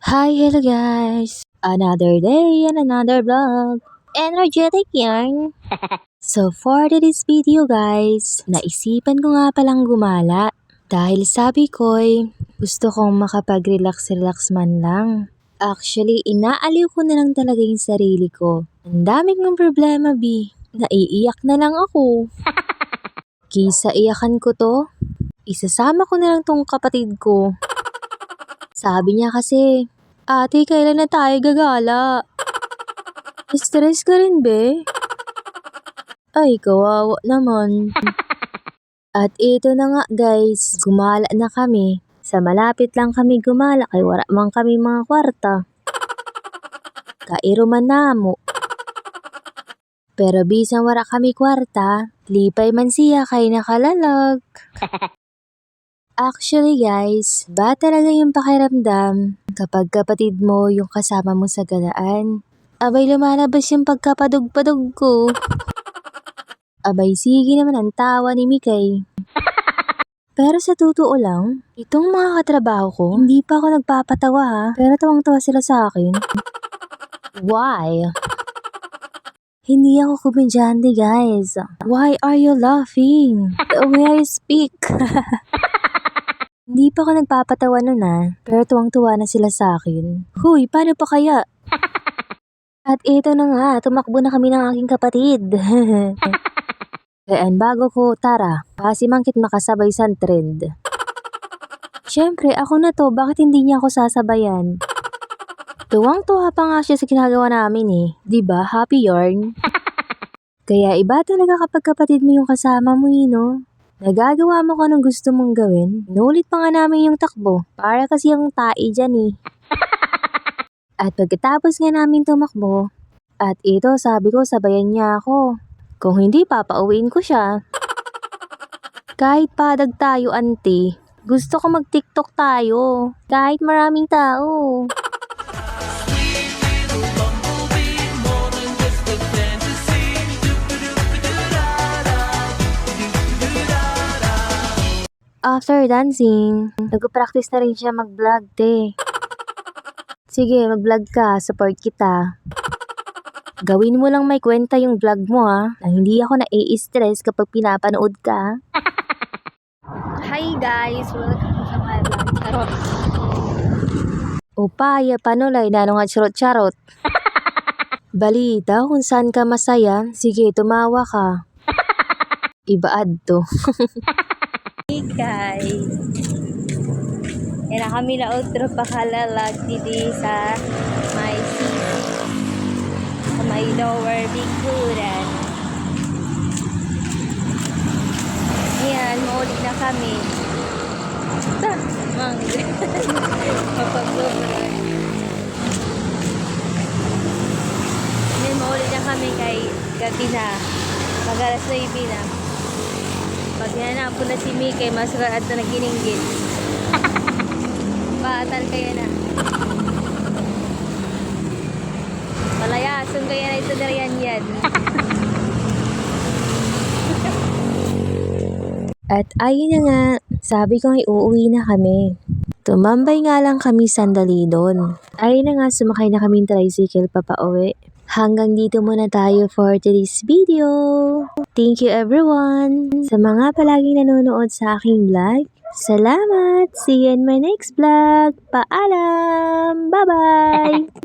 Hi, hello guys! Another day and another vlog. Energetic yarn! so for today's video guys, naisipan ko nga palang gumala. Dahil sabi ko'y gusto kong makapag-relax-relax man lang. Actually, inaaliw ko na lang talaga yung sarili ko. Ang dami kong problema, B. Naiiyak na lang ako. Kisa iyakan ko to, isasama ko na lang tong kapatid ko. Sabi niya kasi, Ate, kailan na tayo gagala? Stress ka rin, be? Ay, kawawa naman. At ito na nga, guys. Gumala na kami. Sa malapit lang kami gumala kay wala man kami mga kwarta. Kairo man namo. Pero bisan wala kami kwarta, lipay man siya kay nakalalag. Actually guys, ba talaga yung pakiramdam kapag kapatid mo yung kasama mo sa galaan? Abay lumalabas yung pagkapadog-padog ko. Abay sige naman ang tawa ni Mikay. Pero sa totoo lang, itong mga katrabaho ko, hindi pa ako nagpapatawa ha, pero tawang-tawa sila sa akin. Why? Hindi ako komedyante guys. Why are you laughing? The way I speak. Hindi pa ako nagpapatawa nun ah, pero tuwang-tuwa na sila sa akin. Huy, paano pa kaya? At ito na nga, tumakbo na kami ng aking kapatid. Kaya bago ko, tara, pasimangkit makasabay sa trend. Siyempre, ako na to, bakit hindi niya ako sasabayan? Tuwang-tuwa pa nga siya sa ginagawa namin eh. 'Di ba Happy yarn? Kaya iba talaga kapag kapatid mo yung kasama mo eh, no? Nagagawa mo kung anong gusto mong gawin. Nulit pa nga namin yung takbo. Para kasi yung tai dyan eh. At pagkatapos nga namin tumakbo, at ito sabi ko sabayan niya ako. Kung hindi papauwiin ko siya. Kahit padag tayo ante, gusto ko mag-tiktok tayo. Kahit maraming tao. After dancing, nag-practice na rin siya mag-vlog, te. Sige, mag-vlog ka. Support kita. Gawin mo lang may kwenta yung vlog mo, ha? Na hindi ako na-i-stress kapag pinapanood ka. Hi, guys! Welcome sa my vlog. Charot. Upaya, panulay, nano nga charot-charot. Balita kung saan ka masaya, sige, tumawa ka. Ibaad to. Yan na kami na outro pakalalag didi sa may city. Sa may lower bighuran. Yan, maulit na kami. Ta, mang. Mapag-sobran. Yan, maulit na kami kay gabi na. Mag-alas 9 na. Pag hinanap na si Mikay, masarap at na naginingit. Baatal kaya na. Palayason kaya na ito na yan yan. At ayun na nga, sabi ko ay uuwi na kami. Tumambay nga lang kami sandali doon. Ayun na nga, sumakay na kaming tricycle papauwi. Hanggang dito muna tayo for today's video. Thank you everyone sa mga palaging nanonood sa aking vlog. Salamat! See you in my next vlog. Paalam! Bye-bye!